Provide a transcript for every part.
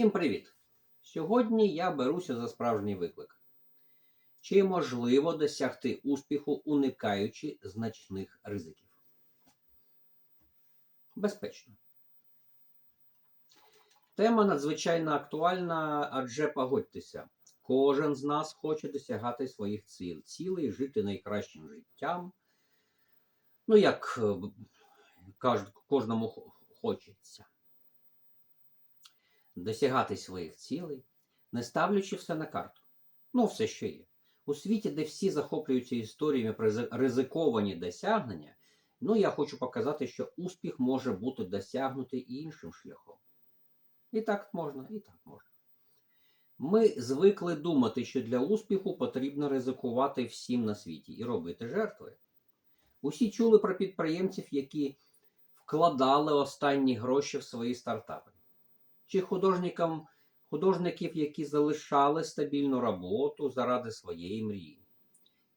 Всім привіт! Сьогодні я беруся за справжній виклик. Чи можливо досягти успіху, уникаючи значних ризиків? Безпечно. Тема надзвичайно актуальна, адже погодьтеся, кожен з нас хоче досягати своїх ціл, цілей, жити найкращим життям. Ну, як е, кожному хочеться досягати своїх цілей, не ставлячи все на карту. Ну, все, що є. У світі, де всі захоплюються історіями про ризиковані досягнення, ну, я хочу показати, що успіх може бути досягнутий і іншим шляхом. І так можна, і так можна. Ми звикли думати, що для успіху потрібно ризикувати всім на світі і робити жертви. Усі чули про підприємців, які вкладали останні гроші в свої стартапи чи художникам, художників, які залишали стабільну роботу заради своєї мрії.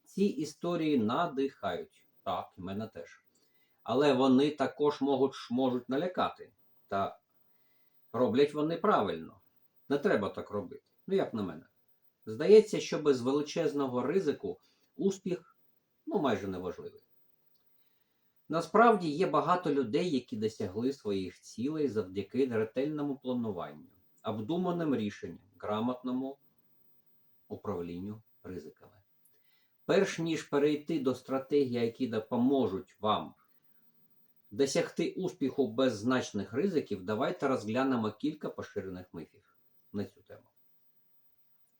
Ці історії надихають, так, і мене теж. Але вони також можуть, можуть налякати. Та роблять вони правильно. Не треба так робити. Ну, як на мене. Здається, що без величезного ризику успіх ну, майже неважливий. Насправді є багато людей, які досягли своїх цілей завдяки ретельному плануванню, обдуманим рішенням, грамотному управлінню ризиками. Перш ніж перейти до стратегій, які допоможуть вам досягти успіху без значних ризиків, давайте розглянемо кілька поширених мифів на цю тему.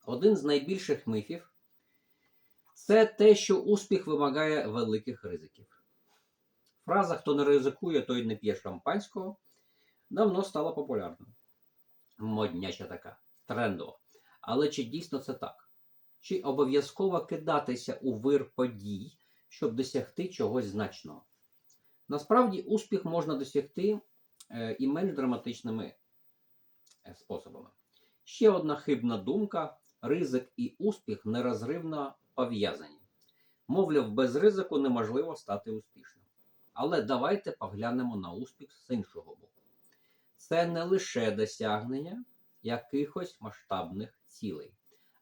Один з найбільших мифів це те, що успіх вимагає великих ризиків. Фраза хто не ризикує, той не п'є шампанського давно стала популярною. Модняча така, трендова. Але чи дійсно це так? Чи обов'язково кидатися у вир подій, щоб досягти чогось значного? Насправді успіх можна досягти е, і менш драматичними е, способами. Ще одна хибна думка: ризик і успіх нерозривно пов'язані. Мовляв, без ризику неможливо стати успішним. Але давайте поглянемо на успіх з іншого боку. Це не лише досягнення якихось масштабних цілей,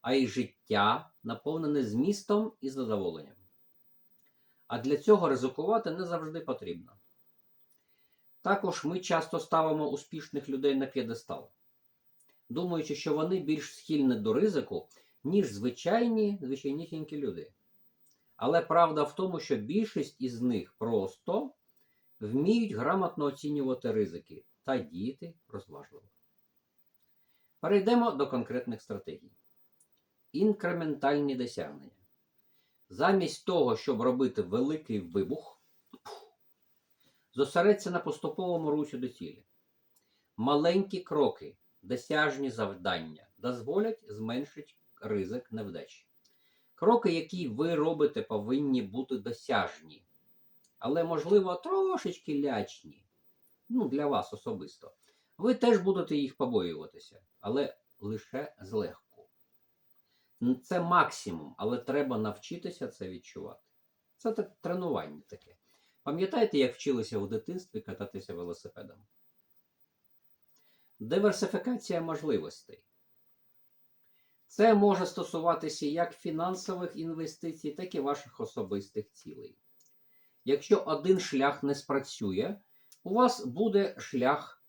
а й життя, наповнене змістом і задоволенням. А для цього ризикувати не завжди потрібно. Також ми часто ставимо успішних людей на п'єдестал, думаючи, що вони більш схильні до ризику, ніж звичайні звичайнісінькі люди. Але правда в тому, що більшість із них просто вміють грамотно оцінювати ризики та діяти розважливо. Перейдемо до конкретних стратегій. Інкрементальні досягнення. Замість того, щоб робити великий вибух, зосередься на поступовому русі до цілі. Маленькі кроки, досяжні завдання дозволять зменшити ризик невдачі. Кроки, які ви робите, повинні бути досяжні, але, можливо, трошечки лячні. Ну, для вас особисто. Ви теж будете їх побоюватися, але лише злегку. Це максимум, але треба навчитися це відчувати. Це так тренування таке. Пам'ятаєте, як вчилися у дитинстві кататися велосипедом? Диверсифікація можливостей. Це може стосуватися як фінансових інвестицій, так і ваших особистих цілей. Якщо один шлях не спрацює, у вас буде шлях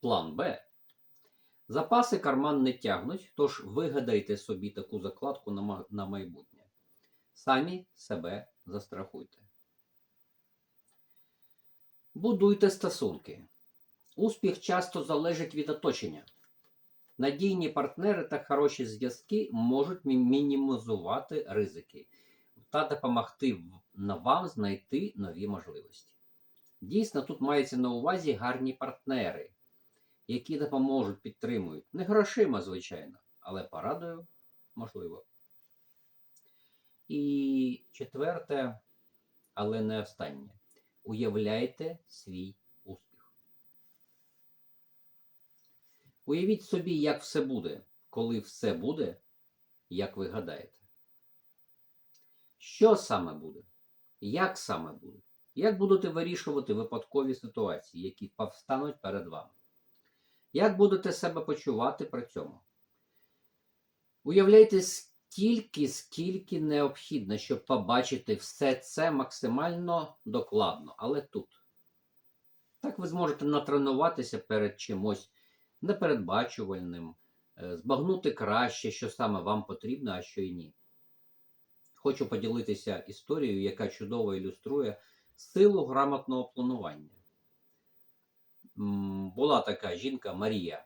план Б. Запаси карман не тягнуть, тож вигадайте собі таку закладку на майбутнє. Самі себе застрахуйте. Будуйте стосунки. Успіх часто залежить від оточення. Надійні партнери та хороші зв'язки можуть мі- мінімізувати ризики та допомогти вам знайти нові можливості. Дійсно, тут мається на увазі гарні партнери, які допоможуть, підтримують. Не грошима, звичайно, але порадою можливо. І четверте, але не останнє. Уявляйте свій успіх. Уявіть собі, як все буде, коли все буде, як ви гадаєте. Що саме буде? Як саме буде? Як будете вирішувати випадкові ситуації, які повстануть перед вами? Як будете себе почувати при цьому? Уявляйте, стільки, скільки необхідно, щоб побачити все це максимально докладно, але тут. Так ви зможете натренуватися перед чимось непередбачувальним, е, збагнути краще, що саме вам потрібно, а що і ні. Хочу поділитися історією, яка чудово ілюструє силу грамотного планування. Була така жінка Марія.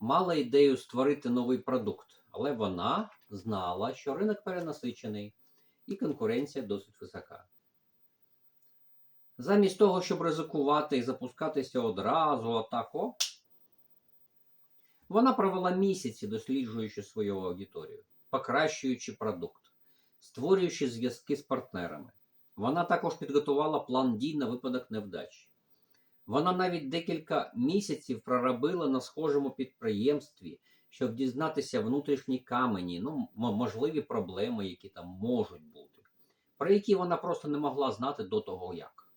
Мала ідею створити новий продукт, але вона знала, що ринок перенасичений і конкуренція досить висока. Замість того, щоб ризикувати і запускатися одразу отако, вона провела місяці, досліджуючи свою аудиторію, покращуючи продукт, створюючи зв'язки з партнерами. Вона також підготувала план дій на випадок невдачі. Вона навіть декілька місяців проробила на схожому підприємстві, щоб дізнатися внутрішні камені, ну, можливі проблеми, які там можуть бути, про які вона просто не могла знати до того як.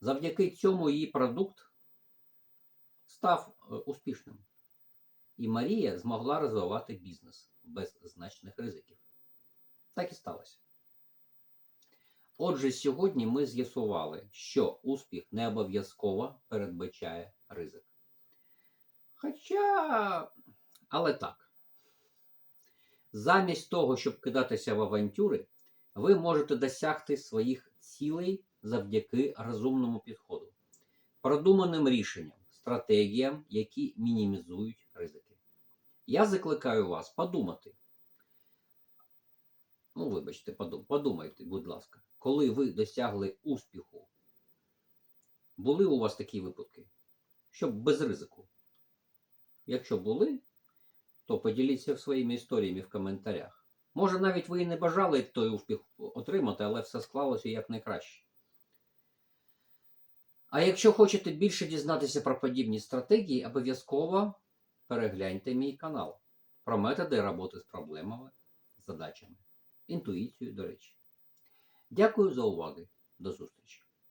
Завдяки цьому її продукт став е, успішним. І Марія змогла розвивати бізнес без значних ризиків. Так і сталося. Отже, сьогодні ми з'ясували, що успіх не обов'язково передбачає ризик. Хоча, але так. Замість того, щоб кидатися в авантюри, ви можете досягти своїх цілей завдяки розумному підходу, продуманим рішенням, стратегіям, які мінімізують. Я закликаю вас подумати. Ну, вибачте, подумайте, будь ласка, коли ви досягли успіху, були у вас такі випадки, щоб без ризику? Якщо були, то поділіться своїми історіями в коментарях. Може, навіть ви і не бажали той успіх отримати, але все склалося як найкраще. А якщо хочете більше дізнатися про подібні стратегії, обов'язково перегляньте мій канал про методи роботи з проблемами, задачами, інтуїцію, до речі. Дякую за увагу. До зустрічі!